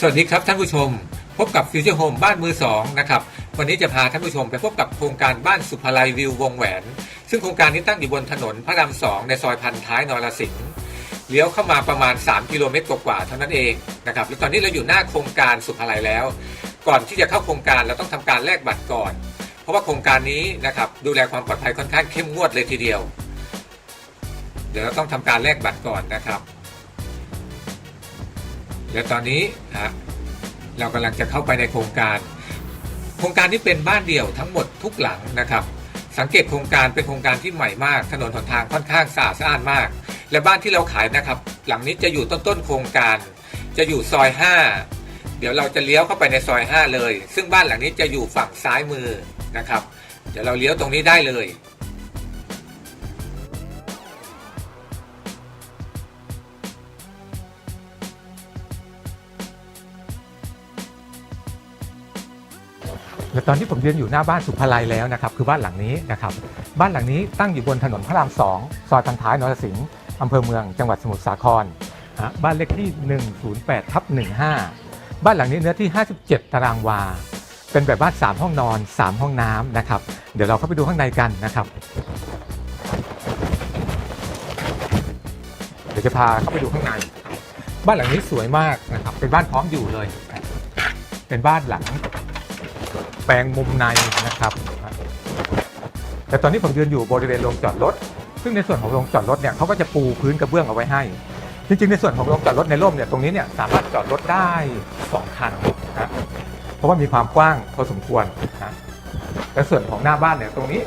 สวัสดีครับท่านผู้ชม พบกับฟิวเจอร์โฮมบ้านมือสองนะครับวันนี้จะพาท่านผู้ชมไปพบกับโครงการบ้านสุภาลัยวิววงแหวน ซึ่งโครงการนี้ตั้งอยู่บนถนนพระรามสองในซอยพันท้ายนรสิงห์เลี้ยวเข้ามาประมาณ 3 กิโลเมตรกว่าๆเท่านั้นเองนะครับและตอนนี้เราอยู่หน้าโครงการสุภาลัยแล้ว ก่อนที่จะเข้าโครงการเราต้องทำการแลกบัตรก่อน เพราะว่าโครงการนี้นะครับดูแลความปลอดภัยค่อนข้างเข้มงวดเลยทีเดียว เดี๋ยวเราต้องทำการแลกบัตรก่อนนะครับ เดี๋ยวตอนนี้ฮะเรากำลังจะเข้าไปในโครงการ โครงการนี้เป็นบ้านเดี่ยวทั้งหมดทุกหลังนะครับ สังเกตโครงการเป็นโครงการที่ใหม่มาก ถนนหนทางค่อนข้างสะอาดสะอานมาก และบ้านที่เราขายนะครับ หลังนี้จะอยู่ต้นต้นๆโครงการ จะอยู่ซอย 5 เดี๋ยวเราจะเลี้ยวเข้าไปในซอย 5 เลย ซึ่งบ้านหลังนี้จะอยู่ฝั่งซ้ายมือนะครับ เดี๋ยวเราเลี้ยวตรงนี้ได้เลย ตอนที่ผมยืนอยู่หน้าบ้านสุภาลัยแล้วนะครับคือบ้านหลังนี้นะครับบ้านหลังนี้ตั้งอยู่บนถนนพระรามสองซอยพันท้ายนรสิงห์อำเภอเมืองจังหวัดสมุทรสาครบ้านเลขที่ 108ทับ15 บ้านหลังนี้เนื้อที่ 57 ตารางวา เป็นแบบบ้าน 3 ห้องนอน 3 ห้องน้ำนะครับ เดี๋ยวเราเข้าไปดูข้างในกันนะครับ เดี๋ยวจะพาเข้าไปดูข้างใน บ้านหลังนี้สวยมากนะครับ เป็นบ้านพร้อมอยู่เลย เป็นบ้านหลัง แปลงมุมในนะครับ แต่ตอนนี้ผมยืนอยู่บริเวณโรงจอดรถ ซึ่งในส่วนของโรงจอดรถเนี่ยเขาก็จะปูพื้นกระเบื้องเอาไว้ให้ จริงๆ ในส่วนของโรงจอดรถในร่มเนี่ยตรงนี้เนี่ยสามารถจอดรถได้2คันนะเพราะว่ามีความกว้างพอสมควรนะและส่วนของหน้าบ้านเนี่ยตรงนี้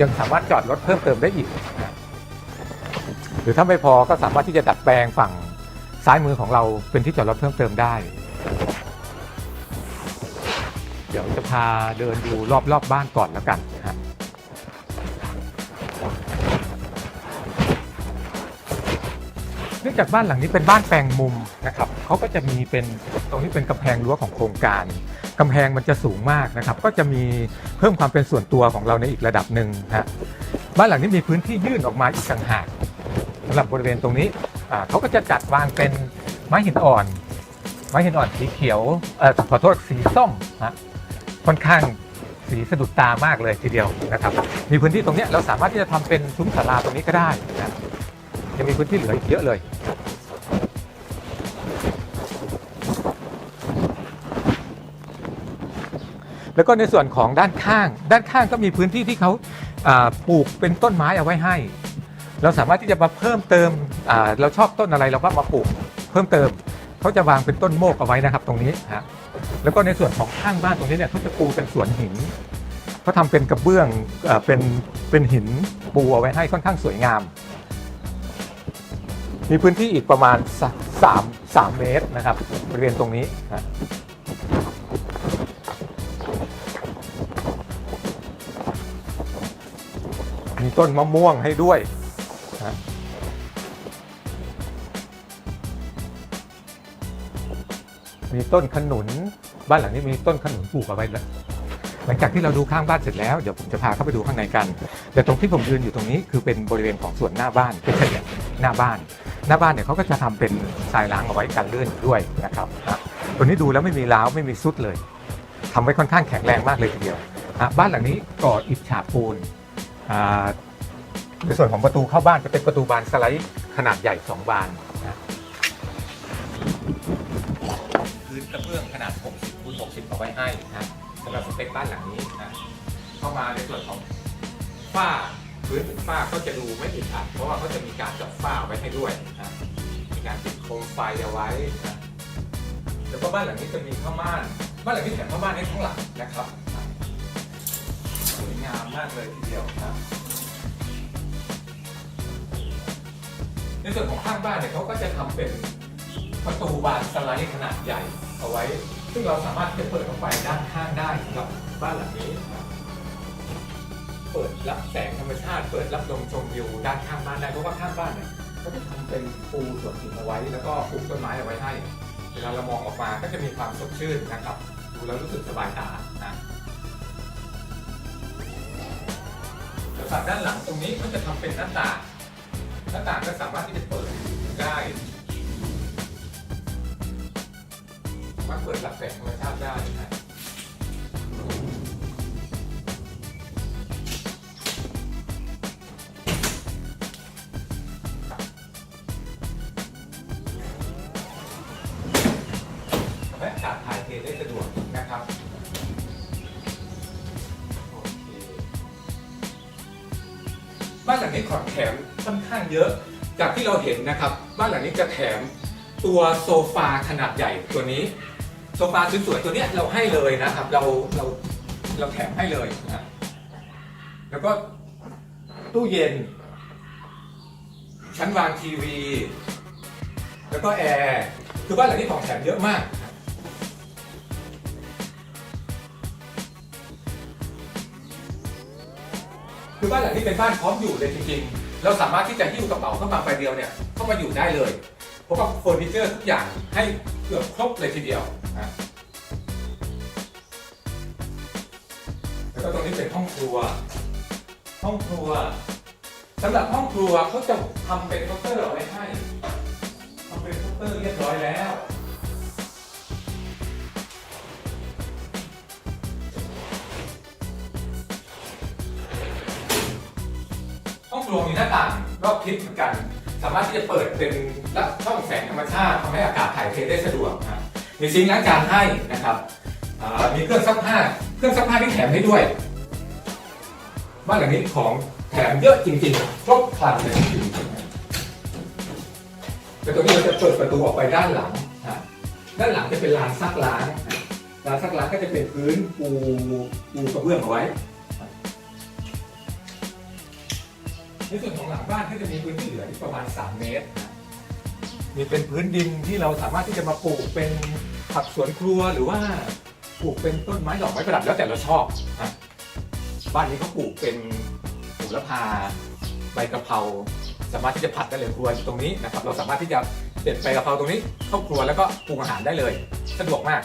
ยังสามารถจอดรถเพิ่มเติมได้อีกนะหรือถ้าไม่พอก็สามารถที่จะดัดแปลงฝั่งซ้ายมือของเราเป็นที่จอดรถเพิ่มเติมได้ เดี๋ยวจะพาเดินดูรอบๆบบ้านก่อนแล้วกันนะฮะเนื่องจากบ้านหลังนี้เป็นบ้านแปลงมุมนะครับเขาก็จะมีเป็นตรงนี้เป็นกำแพงรั้วของโครงการกำแพงมันจะสูงมากนะครับ ก็จะมีเพิ่มความเป็นส่วนตัวของเราในอีกระดับหนึ่งฮะบ้านหลังนี้มีพื้นที่ยื่นออกมาอีกต่างหากสำหรับบริเวณตรงนี้เขาก็จะจัดวางเป็นไม้หินอ่อน ไม้หินอ่อนสีเขียวเออขอโทษสีส้มฮะ ค่อนข้างสีสะดุดตามากเลยทีเดียวนะครับ มีพื้นที่ตรงเนี้ยเราสามารถที่จะทำเป็นซุ้มศาลาตรงนี้ก็ได้นะยังมีพื้นที่เหลืออีกเยอะเลยแล้วก็ในส่วนของด้านข้าง ด้านข้างก็มีพื้นที่ที่เขาาปลูกเป็นต้นไม้เอาไว้ให้ เราสามารถที่จะมาเพิ่มเติมเราชอบต้นอะไรเราก็มาปลูก เพิ่มเติมเขาจะวางเป็นต้นโมกเอาไว้นะครับ ตรงนี้ฮะ แล้วก็ในส่วนของข้างบ้านตรงนี้เนี่ยเขาจะปูเป็นสวนหินเขาทำเป็นกระเบื้องเอ่อเป็นเป็นหินปูเอาไว้ให้ค่อนข้างสวยงาม มีพื้นที่อีกประมาณสะสามสามเมตรนะครับบริเวณตรงนี้นะมีต้นมะม่วงให้ด้วยนะมีต้นขนุน บ้านหลังนี้มีต้นขนุนปลูกเอาไว้แล้วหลังจากที่เราดูข้างบ้านเสร็จแล้วเดี๋ยวผมจะพาเข้าไปดูข้างในกัน แต่ตรงที่ผมยืนอยู่ตรงนี้คือเป็นบริเวณของส่วนหน้าบ้านเป็นเฉลี่ยหน้าบ้าน หน้าบ้านเนี่ยเขาก็จะทำเป็นทรายล้างเอาไว้กันลื่นอยู่ด้วยนะครับอะตัวนี้ดูแล้วไม่มีร้าวไม่มีซุดเลยทำไว้ค่อนข้างแข็งแรงมากเลยทีเดียวอะบ้านหลังนี้ก่ออิฐฉาบปูนในส่วนของประตูเข้าบ้านจะเป็นประตูบานสไลด์ขนาดใหญ่สองบาน พื้นกระเบื้องขนาด 60คูณ60เอาไว้ให้นะสำหรับสเปคบ้านหลังนี้นะเข้ามาในส่วนของฝ้าพื้นฝ้าก็จะดูไม่อึดอัดเพราะว่าเขาจะมีการเจับฝ้าไว้ให้ด้วยนะมีการติดโคมไฟเอาไว้นะแล้วก็บ้านหลังนี้จะมีผ้าม่านบ้านหลังนี้แถมผ้าม่านให้ทั้งหลังนะครับสวยงามมากเลยทีเดียวนะในส่วนของข้างบ้านเนี่ยเขาก็จะทำเป็นประตูบานสไลด์ขนาดใหญ่ เอาไว้ ซึ่งเราสามารถที่จะเปิดออกไปด้านข้างได้สำหรับบ้านหลังนี้นะครับเปิดรับแสงธรรมชาติ เปิดรับลมชมวิวด้านข้างบ้านได้เพราะว่าข้างบ้านเนี่ยก็จะทำเป็นปูสวนหินเอาไว้ แล้วก็ปลูกต้นไม้เอาไว้ให้ เวลาเรามองออกมาก็จะมีความสดชื่นนะครับดูแล้วรู้สึกสบายตานะแล้วฝั่งด้านหลังตรงนี้ก็จะทำเป็นหน้าต่างหน้าต่างก็สามารถที่จะเปิด เปิดรับแสงธรรมชาติได้นะทำให้อากาศถ่ายเทได้สะดวกนะครับบ้านหลังนี้ของแถมค่อนข้างเยอะ จากที่เราเห็นนะครับ บ้านหลังนี้จะแถมตัวโซฟาขนาดใหญ่ตัวนี้ โซฟาสวยๆตัวเนี้ยเราให้เลยนะครับ เราเราเราแถมให้เลยนะแล้วก็ตู้เย็น ชั้นวางทีวี แล้วก็แอร์คือบ้านหลังนี้ของแถมเยอะมากคือบ้านหลังนี้เป็นบ้านพร้อมอยู่เลยจริงๆ เราสามารถที่จะหิ้วกระเป๋าเข้ามาใบเดียวเนี่ยเข้ามาอยู่ได้เลย เพราะว่าเฟอร์นิเจอร์ทุกอย่างให้เกือบครบเลยทีเดียวนะแล้วก็ตรงนี้เป็นห้องครัว ห้องครัวสำหรับห้องครัวเขาจะทำเป็นเคาน์เตอร์เอาไว้ให้ทำเป็นเคาน์เตอร์เรียบร้อยแล้วห้องครัวมีหน้าต่างรอบทิศเหมือนกัน สามารถที่จะเปิดเป็นรับช่องแสงธรรมชาติทำให้อากาศถ่ายเทได้สะดวกนะมีซิงค์ล้างจานให้นะครับมีเครื่องซักผ้าเครื่องซักผ้าที่แถมให้ด้วย บ้านหลังนี้ของแถมเยอะจริงๆครบครันเลยแต่ตรงนี้เราจะเปิดประตูออกไปด้านหลังนะด้านหลังจะเป็นลานซักล้างลานซักล้างก็จะเป็นพื้นปูปูกระเบื้องเอาไว้ ในส่วนของหลังบ้านก็จะมีพื้นที่เหลือที่ประมาณ 3 เมตร มีเป็นพื้นดินที่เราสามารถที่จะมาปลูกเป็นผักสวนครัวหรือว่าปลูกเป็นต้นไม้ดอกไม้ประดับแล้วแต่เราชอบนะบ้านนี้เขาปลูกเป็นโหูละพาใบกะเพราสามารถที่จะผัดได้เลยครัวอยู่ตรงนี้นะครับเราสามารถที่จะเด็ดใบกะเพราตรงนี้เข้าครัวแล้วก็ปรุงอาหารได้เลย สะดวกมาก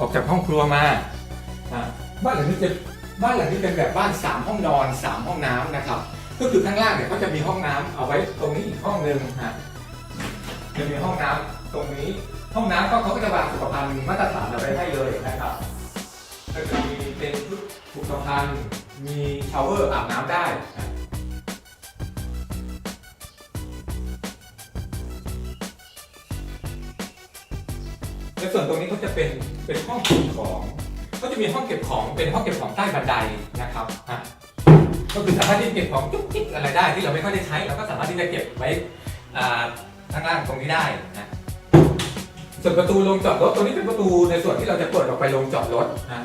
ออกจากห้องครัวมาอะบ้านหลังนี้จะบ้านหลังนี้เป็นแบบบ้าน 3 ห้องนอน 3 ห้องน้ำนะครับ ก็คือข้างล่างเนี่ยเขาจะมีห้องน้ำเอาไว้ตรงนี้อีกห้องหนึ่งฮะจะมีห้องน้ำตรงนี้ห้องน้ำก็เขาก็จะวางสุขภัณฑ์มาตรฐานเอาไว้ให้เลยนะครับก็จะมีเป็นชุดสุขภัณฑ์มีชาวเวอร์อาบน้ำได้ ในส่วนตรงนี้ก็จะเป็นเป็นห้องเก็บของ ก็จะมีห้องเก็บของเป็นห้องเก็บของใต้บันไดนะครับฮะก็คือสามารถที่จะเก็บของจุกจิกอะไรได้ที่เราไม่ค่อยได้ใช้เราก็สามารถที่จะเก็บไว้อ่าข้างล่างตรงนี้ได้นะส่วนประตูลงจอดรถตัวนี้เป็นประตูในส่วนที่เราจะเปิดออกไปลงจอดรถนะ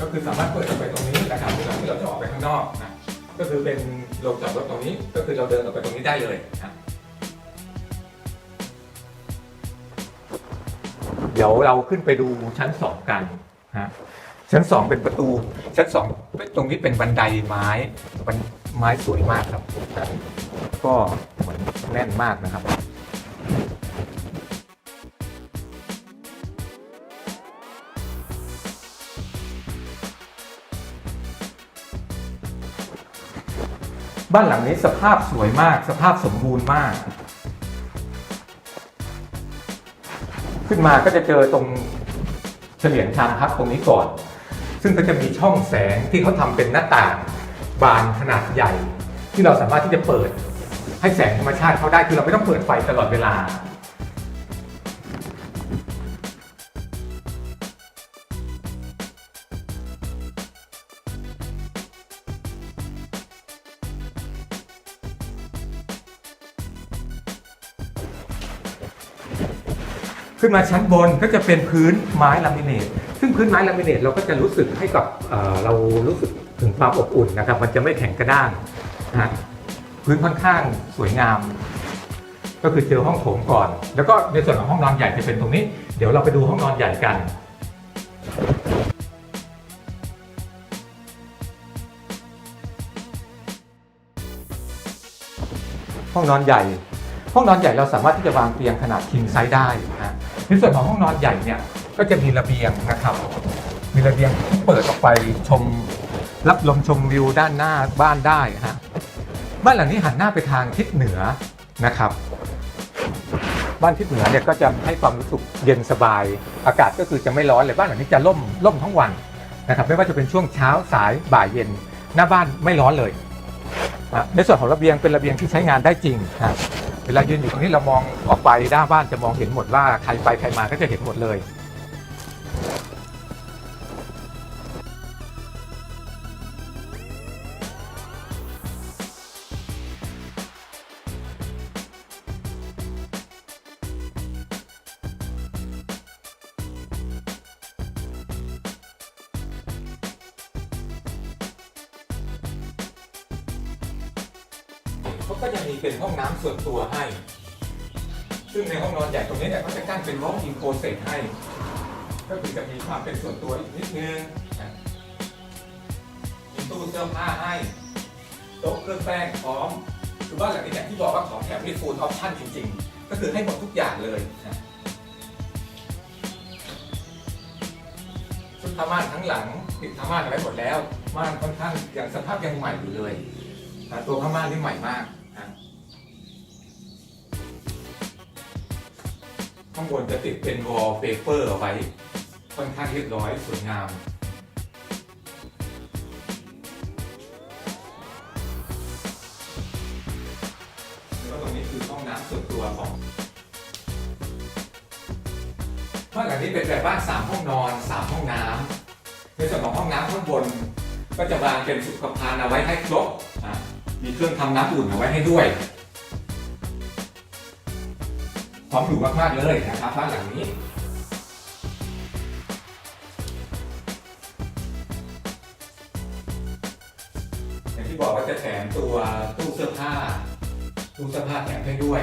ก็คือสามารถเปิดออกไปตรงนี้นะครับเวลาที่เราจะออกไปข้างนอกนะก็คือเป็นลงจอดรถตรงนี้ก็คือเราเดินออกไปตรงนี้ได้เลยนะ เดี๋ยวเราขึ้นไปดูชั้นสองกันฮะชั้นสองเป็นประตู ชั้นสองตรงนี้เป็นบันไดไม้บันไม้สวยมากครับ ก็เหมือนแน่นมากนะครับบ้านหลังนี้สภาพสวยมาก สภาพสมบูรณ์มาก ขึ้นมาก็จะเจอตรงเฉลียงทางพักตรงนี้ก่อน ซึ่งก็จะมีช่องแสงที่เขาทำเป็นหน้าต่างบานขนาดใหญ่ ที่เราสามารถที่จะเปิดให้แสงธรรมชาติเข้าได้คือเราไม่ต้องเปิดไฟตลอดเวลา ขึ้นมาชั้นบนก็จะเป็นพื้นไม้ลามิเนตซึ่งพื้นไม้ลามิเนตเราก็จะรู้สึกให้กับเอ่อเรารู้สึกถึงความอบอุ่นนะครับ มันจะไม่แข็งกระด้างนะฮะพื้นค่อนข้างสวยงาม ก็คือเจอห้องโถงก่อน แล้วก็ในส่วนของห้องนอนใหญ่จะเป็นตรงนี้ เดี๋ยวเราไปดูห้องนอนใหญ่กัน ห้องนอนใหญ่ ห้องนอนใหญ่เราสามารถที่จะวางเตียงขนาด king size ได้นะฮะในส่วนของห้องนอนใหญ่เนี่ยก็จะมีระเบียงนะครับ มีระเบียงที่เปิดออกไปชมรับลมชมวิวด้านหน้าบ้านได้ฮะบ้านหลังนี้หันหน้าไปทางทิศเหนือนะครับ บ้านทิศเหนือเนี่ยก็จะให้ความรู้สึกเย็นสบาย อากาศก็คือจะไม่ร้อนเลยบ้านหลังนี้จะร่มร่มทั้งวันนะครับ ไม่ว่าจะเป็นช่วงเช้าสายบ่ายเย็น หน้าบ้านไม่ร้อนเลย ในส่วนของระเบียงเป็นระเบียงที่ใช้งานได้จริงนะ เวลายืนอยู่ตรงนี้เรามองออกไปหน้าบ้านจะมองเห็นหมดว่าใครไปใครมาก็จะเห็นหมดเลย ซึ่งในห้องนอนใหญ่ตรงนี้เนี่ยเขาจะกั้นเป็นล็อกอินโคเซตให้ ก็คือจะมีความเป็นส่วนตัวอีกนิดนึงนะมีตู้เสื้อผ้าให้โต๊ะเครื่องแป้งพร้อม คือบ้านหลังนี้อย่างที่บอกว่าของแถมมีฟูลออปชั่นจริง ๆ ก็คือให้หมดทุกอย่างเลยชุดผ้าม่านทั้งหลังติดผ้าม่านไว้หมดแล้วม่านค่อนข้างอยังสภาพยังใหม่อยู่เลยนะตัวผ้าม่านนี่ใหม่มาก ข้างบนจะติดเป็นวอลเปเปอร์เอาไว้ค่อนข้างเรียบร้อยสวยงามแล้วก็ตรงนี้คือห้องน้ำส่วนตัวของบ้านหลังนี้เป็นแบบบ้านสามห้องนอนสามห้องน้ำในส่วนของห้องน้ำข้างบน ก็จะวางเป็นสุขภัณฑ์เอาไว้ให้ครบนะมีเครื่องทำน้ำอุ่นเอาไว้ให้ด้วย พร้อมอยู่มากๆเลยนะครับบ้านหลังนี้อย่างที่บอกว่าจะแถมตัวตู้เสื้อผ้าตู้เสื้อผ้าแถมให้ด้วย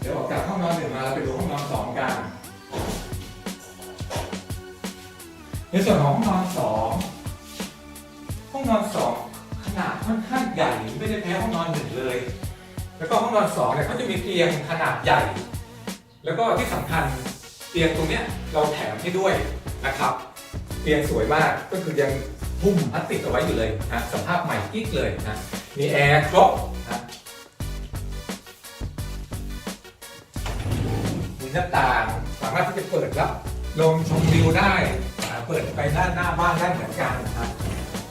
เดี๋ยวออกจาก ห้อนหนึ่งมาเราไปดูห้องนอนสองกัน ในส่วนของห้องนอนสองห้องนอนสองขนาดค่อนข้างใหญ่ไม่ได้แพ้ห้องนอนหนึ่งเลย แล้วก็ห้องนอนสองเนี่ยเขาจะมีเตียงขนาดใหญ่ แล้วก็ที่สำคัญเตียงตรงเนี้ยเราแถมให้ด้วยนะครับ เตียงสวยมากก็คือยังหุ้มพลาสติกเอาไว้อยู่เลยนะสภาพใหม่กิ๊กเลยนะมีแอร์ครบ มีหน้าต่าง สามารถที่จะเปิดรับลมชมวิวได้อ่าเปิดไปด้านหน้าบ้านได้เหมือนกันนะครับ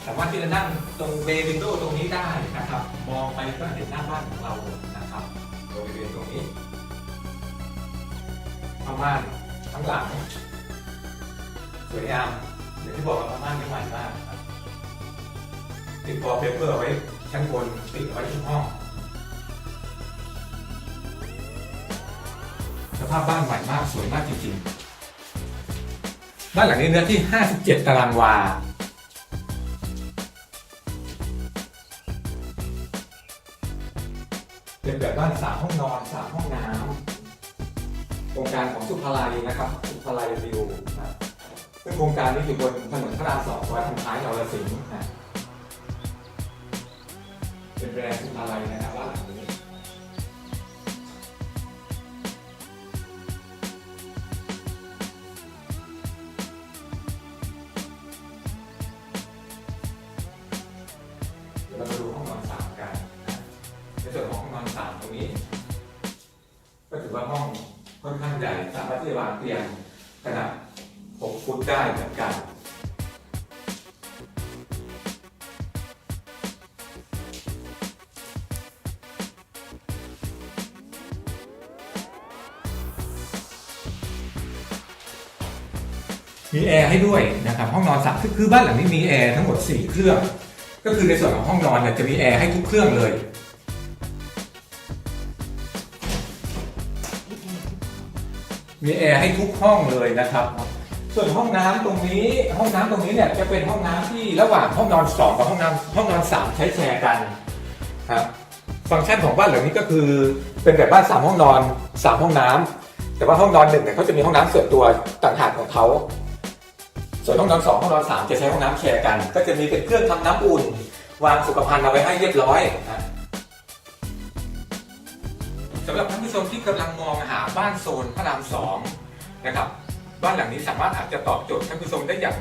สามารถที่จะนั่งตรงเบย์วินโดตรงนี้ได้นะครับ มองไปก็เห็นหน้าบ้านของเรานะครับบริเวณตรงนี้ผ้าม่านทั้งหลัง สวยงามอย่างที่บอกว่าผ้าม่านนี่ใหม่มากครับติดพอเปเปอร์ไว้ชั้นบนติดไว้ทุกห้อง ภาพบ้านใหม่มากสวยมากจริงๆ บ้านหลังนี้เนื้อที่ 57 ตารางวา เป็นแบบบ้าน3ห้องนอน3ห้องน้ำโครงการของสุภาลัยนะครับสุภาลัยวิวนะซึ่งโครงการนี้อยู่บนถนนพระรามสองซอยทางท้ายนรสิงห์นะเป็นแบรนด์สุภาลัยนะครับบ้านหลังนี้ สามารถที่จะวางเตียงขนาด 6 ฟุตได้เหมือนกัน มีแอร์ให้ด้วยนะครับห้องนอนสามคือคือบ้านหลังนี้มีแอร์ทั้งหมด 4 เครื่อง ก็คือในส่วนของห้องนอนเนี่ยจะมีแอร์ให้ทุกเครื่องเลย มีแอร์ให้ทุกห้องเลยนะครับ ส่วนห้องน้ำตรงนี้ห้องน้ำตรงนี้เนี่ยจะเป็นห้องน้ำที่ระหว่างห้องนอนสองกับห้องน้ำห้องนอนสามใช้แชร์กันครับฟังก์ชันของบ้านหลังนี้ก็คือเป็นแบบบ้านสามห้องนอนสามห้องน้ำแต่ว่าห้องนอนหนึ่งเนี่ยเขาจะมีห้องน้ำส่วนตัวต่างหากของเขาส่วนห้องนอนสองห้องนอนสามจะใช้ห้องน้ำแชร์กัน ก็จะมีเป็นเครื่องทำน้ำอุ่น วางสุขภัณฑ์เอาไว้ให้เรียบร้อยนะ มที่กำลังมองหาบ้านโซนพระรามสองนะครับบ้านหลังนี้สามารถอาจจะตอบโจทย์ท่านผู้ชมได้อย่าง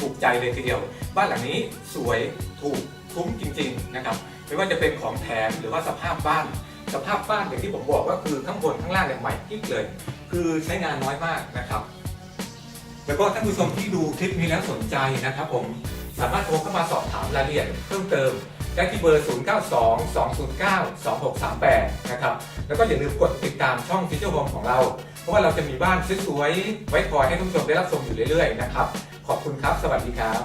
ถูกใจเลยทีเดียว บ้านหลังนี้สวยถูกคุ้มจริงๆนะครับไม่ว่าจะเป็นของแถมหรือว่าสภาพบ้าน สภาพบ้านอย่างที่ผมบอกว่าคือข้างบนข้างล่างเนี่ยใหม่กิ๊กเลย คือใช้งานน้อยมากนะครับ แล้วก็ท่านผู้ชมที่ดูคลิปนี้แล้วสนใจนะครับ ผมสามารถโทรเข้ามาสอบถามรายละเอียดเพิ่มเติม ได้ที่เบอร์ 0922092638 นะครับ แล้วก็อย่าลืมกดติดตามช่องฟิชเชอร์โฮมของเรา เพราะว่าเราจะมีบ้านสวยๆไว้คอยให้ท่านผู้ชมได้รับชมอยู่เรื่อยๆนะครับ ขอบคุณครับ สวัสดีครับ